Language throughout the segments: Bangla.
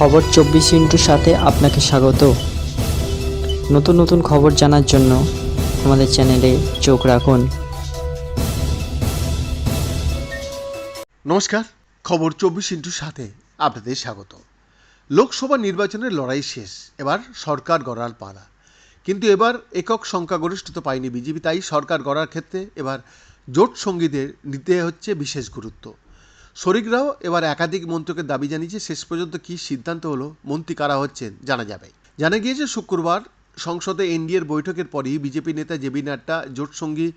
খবর চব্বিশ ইন্টুর সাথে আপনাকে স্বাগত। নতুন নতুন খবর জানার জন্য আমাদের চ্যানেলে চোখ রাখুন। নমস্কার, খবর চব্বিশ ইন্টুর সাথে আপনাদের স্বাগত। লোকসভা নির্বাচনের লড়াই শেষ, এবার সরকার গড়ার পালা। কিন্তু এবার একক সংখ্যাগরিষ্ঠতা পায়নি বিজেপি, তাই সরকার গড়ার ক্ষেত্রে এবার জোট সঙ্গীদের নিতে হচ্ছে বিশেষ গুরুত্ব। শরিকরাও এবার একাধিক মন্ত্রকের দাবি জানিয়েছে, শেষ পর্যন্ত কী সিদ্ধান্ত হলো, মন্ত্রী কারা হচ্ছেন জানা যাবে। জানা গিয়েছে, শুক্রবার সংসদে এনডিএর বৈঠকের পরই বিজেপি নেতা JP Nadda, জোটসঙ্গী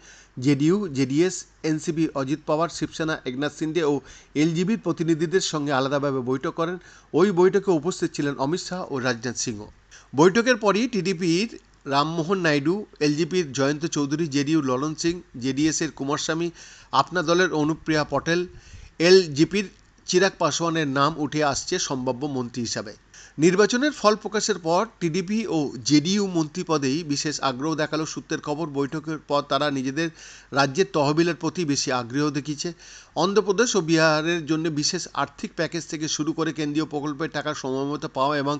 JDU, JDS, NCP Ajit Pawar, Shiv Sena Eknath Shinde ও এলজিবির প্রতিনিধিদের সঙ্গে আলাদাভাবে বৈঠক করেন। ওই বৈঠকে উপস্থিত ছিলেন অমিত শাহ ও রাজনাথ সিংহ। বৈঠকের পরই টিডিপির রামমোহন নাইডু, এলজিপির জয়ন্ত চৌধুরী, জেডিইউ ললন সিং, জেডিএসের কুমারস্বামী, আপনা দলের অনুপ্রিয়া পটেল এলজিপির চিরাগ পাসওয়ানের নাম উঠে আসছে সম্ভাব্য মন্ত্রী হিসাবে। নির্বাচনের ফল প্রকাশের পর টিডিপি ও জেডিইউ মন্ত্রী পদেই বিশেষ আগ্রহ দেখাল সূত্রের খবর। বৈঠকের পর তারা নিজেদের রাজ্যের তহবিলের প্রতি বেশি আগ্রহ দেখিয়েছে। অন্ধ্রপ্রদেশ ও বিহারের জন্য বিশেষ আর্থিক প্যাকেজ থেকে শুরু করে কেন্দ্রীয় প্রকল্পের টাকা সময়মতো পাওয়া এবং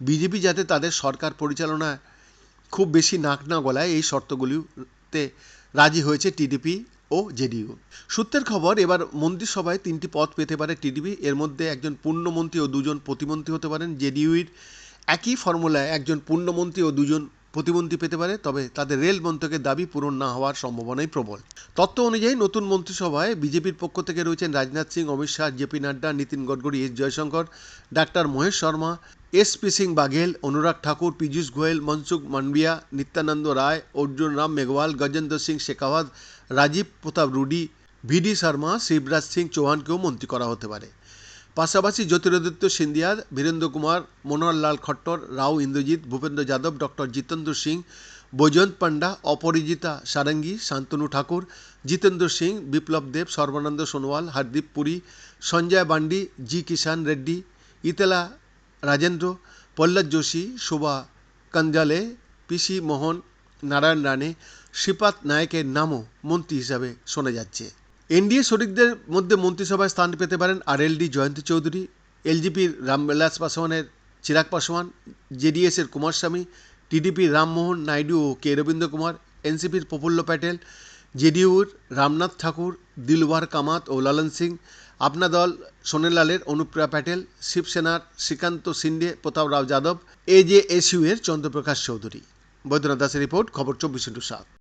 বিজেপি যাতে তাদের সরকার পরিচালনায় খুব বেশি নাক না গলায় এই শর্তগুলিতে রাজি হয়েছে টিডিপি। ও জেডিইউ। সূত্রের খবর, এবার মন্ত্রিসভায় তিনটি পদ পেতে পারে টিডিপি। এর মধ্যে একজন পূর্ণমন্ত্রী ও দুজন প্রতিমন্ত্রী হতে পারেন। জেডিইউর একই ফর্মুলায় একজন পূর্ণমন্ত্রী ও দুজন প্রতিমন্ত্রী পেতে পারে, তবে তাদের রেল মন্ত্রকের দাবি পূরণ না হওয়ার সম্ভাবনাই প্রবল। তত্ত্ব অনুযায়ী, নতুন মন্ত্রিসভায় বিজেপির পক্ষ থেকে রয়েছেন Rajnath Singh, Amit Shah JP Nadda, Nitin Gadkari, S Jaishankar, doctor Mahesh Sharma S P Singh Baghel, Anurag Thakur, Piyush Goyal, Mansukh Mandaviya Nityanand Rai, Arjun Ram Meghwal, Gajendra Singh Shekhawat, Rajiv Pratap Rudy, VD Sharma, Shivraj Singh চৌহানকেও মন্ত্রী করা হতে পারে। পাশাপাশি Jyotiraditya Scindia, Virendra Kumar Manohar Lal Khattar, Rao Inderjit, Bhupender Yadav, doctor Jitendra Singh, Baijayant Panda Aparajita Sarangi, Shantanu Thakur, Jitendra Singh, Biplab Deb, Sarbananda Sonowal, Hardeep Puri, Sanjay Bandi, G Kishan Reddy, Etela Rajender, Pralhad Joshi, Shobha Karandlaje, P C Mohan, Narayan Rane Shripad নায়কের নামও মন্ত্রী হিসাবে শোনা যাচ্ছে। এনডিএ শরিকদের মধ্যে মন্ত্রিসভায় স্থান পেতে পারেন আর আরএলডি জয়ন্ত চৌধুরী এলজিপির রামবিলাস পাসওয়ানের চিরাগ পাসওয়ান জেডিএসের কুমারস্বামী টিডিপির রামমোহন নাইডু ও কে রবীন্দ্র কুমার এনসিপির প্রফুল্ল প্যাটেল জেডিইউর রামনাথ ঠাকুর, দিলওয়ার কামাত ও লালন সিং, আপনা দল সোনেলালের অনুপ্রিয়া প্যাটেল, শিবসেনার Shrikant Shinde, Pratap Rao Yadav, A J S U এর চন্দ্রপ্রকাশ চৌধুরী। বৈদ্যনাথ দাসের রিপোর্ট, খবর চব্বিশ ইন্টু সাত।